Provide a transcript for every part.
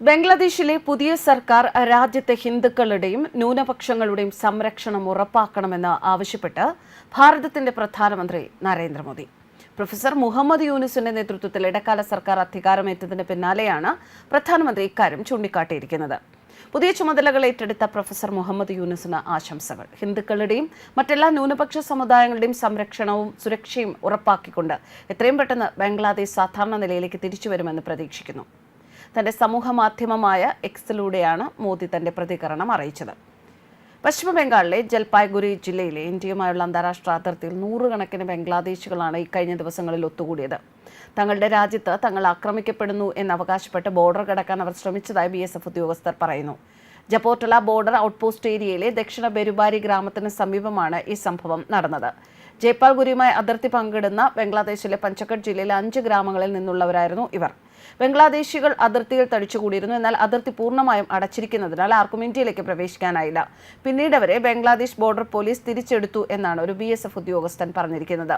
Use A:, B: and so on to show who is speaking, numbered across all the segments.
A: ബംഗ്ലാദേശിലെ പുതിയ സർക്കാർ രാജ്യത്തെ ഹിന്ദുക്കളുടെയും ന്യൂനപക്ഷങ്ങളുടെയും സംരക്ഷണം ഉറപ്പാക്കണമെന്ന് ആവശ്യപ്പെട്ട് ഭാരതത്തിന്റെ പ്രധാനമന്ത്രി നരേന്ദ്രമോദി. പ്രൊഫസർ മുഹമ്മദ് യൂനുസിന്റെ നേതൃത്വത്തിൽ ഇടക്കാല സർക്കാർ അധികാരമേറ്റതിന് പിന്നാലെയാണ് പ്രധാനമന്ത്രി ഇക്കാര്യം ചൂണ്ടിക്കാട്ടിയിരിക്കുന്നത്. പുതിയ ചുമതലകൾ ഏറ്റെടുത്ത പ്രൊഫസർ മുഹമ്മദ് യൂനുസിന് ആശംസകൾ. ഹിന്ദുക്കളുടെയും മറ്റെല്ലാ ന്യൂനപക്ഷ സമുദായങ്ങളുടെയും സംരക്ഷണവും സുരക്ഷയും ഉറപ്പാക്കിക്കൊണ്ട് എത്രയും പെട്ടെന്ന് ബംഗ്ലാദേശ് സാധാരണ നിലയിലേക്ക് തിരിച്ചുവരുമെന്ന് പ്രതീക്ഷിക്കുന്നു. തന്റെ സമൂഹ മാധ്യമമായ എക്സിലൂടെയാണ് മോദി തന്റെ പ്രതികരണം അറിയിച്ചത്. പശ്ചിമ ബംഗാളിലെ ജൽപായ്ഗുരി ജില്ലയിലെ ഇന്ത്യയുമായുള്ള അന്താരാഷ്ട്ര അതിർത്തിയിൽ നൂറുകണക്കിന് ബംഗ്ലാദേശികളാണ് ഇക്കഴിഞ്ഞ ദിവസങ്ങളിൽ ഒത്തുകൂടിയത്. തങ്ങളുടെ രാജ്യത്ത് തങ്ങൾ ആക്രമിക്കപ്പെടുന്നു എന്ന് അവകാശപ്പെട്ട് ബോർഡർ കടക്കാൻ അവർ ശ്രമിച്ചതായി ബി ഉദ്യോഗസ്ഥർ പറയുന്നു. ജപ്പോർട്ടല ബോർഡർ ഔട്ട്പോസ്റ്റ് ഏരിയയിലെ ദക്ഷിണ ബെരുബാരി ഗ്രാമത്തിന് സമീപമാണ് ഈ സംഭവം നടന്നത്. ജയ്പാൽ ഗുരിയുമായി അതിർത്തി പങ്കിടുന്ന ബംഗ്ലാദേശിലെ പഞ്ചക്കട്ട് ജില്ലയിലെ അഞ്ച് ഗ്രാമങ്ങളിൽ നിന്നുള്ളവരായിരുന്നു ഇവർ. ബംഗ്ലാദേശികൾ അതിർത്തിയിൽ തടിച്ചുകൂടിയിരുന്നു. എന്നാൽ അതിർത്തി പൂർണമായും അടച്ചിരിക്കുന്നതിനാൽ ആർക്കും ഇന്ത്യയിലേക്ക് പ്രവേശിക്കാനായില്ല. പിന്നീട് അവരെ ബംഗ്ലാദേശ് ബോർഡർ പോലീസ് തിരിച്ചെടുത്തു എന്നാണ് ഒരു ബി ഉദ്യോഗസ്ഥൻ പറഞ്ഞിരിക്കുന്നത്.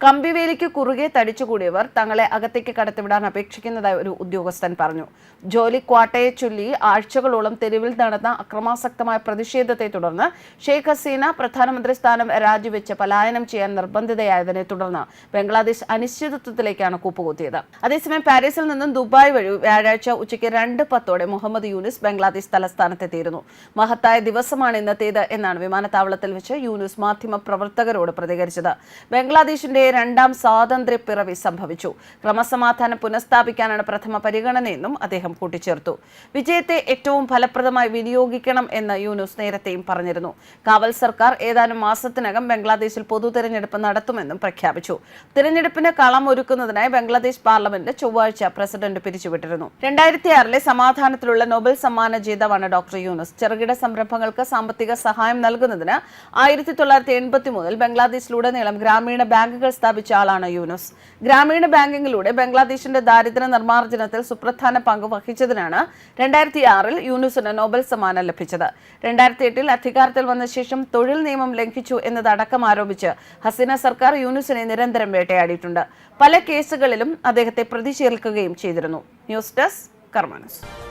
A: കമ്പിവേലിക്ക് കുറുകെ തടിച്ചുകൂടിയവർ തങ്ങളെ അകത്തേക്ക് കടത്തിവിടാൻ അപേക്ഷിക്കുന്നതായി ഒരു ഉദ്യോഗസ്ഥൻ പറഞ്ഞു. ജോലി ക്വാട്ടയെ ചൊല്ലി ആഴ്ചകളോളം തെരുവിൽ നടന്ന അക്രമാസക്തമായ പ്രതിഷേധത്തെ തുടർന്ന് ഷെയ്ഖ് ഹസീന പ്രധാനമന്ത്രി സ്ഥാനം രാജിവെച്ച് പലായനം ചെയ്യാൻ നിർബന്ധിതയായതിനെ തുടർന്ന് ബംഗ്ലാദേശ് അനിശ്ചിതത്വത്തിലേക്കാണ് കൂപ്പുകുത്തിയത്. അതേസമയം പാരീസിൽ നിന്നും ദുബായ് വഴി വ്യാഴാഴ്ച ഉച്ചയ്ക്ക് രണ്ട് പത്തോടെ മുഹമ്മദ് യൂനിസ് ബംഗ്ലാദേശ് തലസ്ഥാനത്തെത്തിയിരുന്നു. മഹത്തായ ദിവസമാണ് ഇന്നത്തേത് എന്നാണ് വിമാനത്താവളത്തിൽ വെച്ച് യൂനിസ് മാധ്യമ പ്രവർത്തകരോട് പ്രതികരിച്ചത്. ബംഗ്ലാദേശിന്റെ രണ്ടാം സ്വാതന്ത്ര്യ പിറവി സംഭവിച്ചു. ക്രമസമാധാനം പുനഃസ്ഥാപിക്കാനാണ് പ്രഥമ പരിഗണനയെന്നും അദ്ദേഹം കൂട്ടിച്ചേർത്തു. വിജയത്തെ ഏറ്റവും ഫലപ്രദമായി വിനിയോഗിക്കണം എന്ന് യൂനുസ് നേരത്തെയും പറഞ്ഞിരുന്നു. കാവൽ സർക്കാർ ഏതാനും മാസത്തിനകം ബംഗ്ലാദേശിൽ പൊതു തെരഞ്ഞെടുപ്പ് നടത്തുമെന്നും പ്രഖ്യാപിച്ചു. തിരഞ്ഞെടുപ്പിന് കളം ഒരുക്കുന്നതിനായി ബംഗ്ലാദേശ് പാർലമെന്റ് ചൊവ്വാഴ്ച പ്രസിഡന്റ് പിരിച്ചുവിട്ടിരുന്നു. രണ്ടായിരത്തി ആറിലെ സമാധാനത്തിലുള്ള നോബൽ സമ്മാന ജേതാവാണ് ഡോക്ടർ യൂനുസ്. ചെറുകിട സംരംഭങ്ങൾക്ക് സാമ്പത്തിക സഹായം നൽകുന്നതിന് ആയിരത്തി തൊള്ളായിരത്തി എൺപത്തി മൂന്നിൽ ബംഗ്ലാദേശിലുടനീളം ഗ്രാമീണ ബാങ്കുകൾ സ്ഥാപിച്ച ആളാണ് യൂനുസ്. ഗ്രാമീണ ബാങ്കിങ്ങിലൂടെ ബംഗ്ലാദേശിന്റെ ദാരിദ്ര്യ നിർമ്മാർജനത്തിൽ സുപ്രധാന പങ്ക് വഹിച്ചതിനാണ് രണ്ടായിരത്തി ആറിൽ യൂനുസിന് നോബൽ സമ്മാനം ലഭിച്ചത്. രണ്ടായിരത്തി എട്ടിൽ അധികാരത്തിൽ വന്ന ശേഷം തൊഴിൽ നിയമം ലംഘിച്ചു എന്നതടക്കം ആരോപിച്ച് ഹസീന സർക്കാർ യൂനുസിനെ നിരന്തരം വേട്ടയാടിയിട്ടുണ്ട്. പല കേസുകളിലും അദ്ദേഹത്തെ പ്രതി ചേർക്കുകയും ചെയ്തിരുന്നു. News desk കർമാനസ്.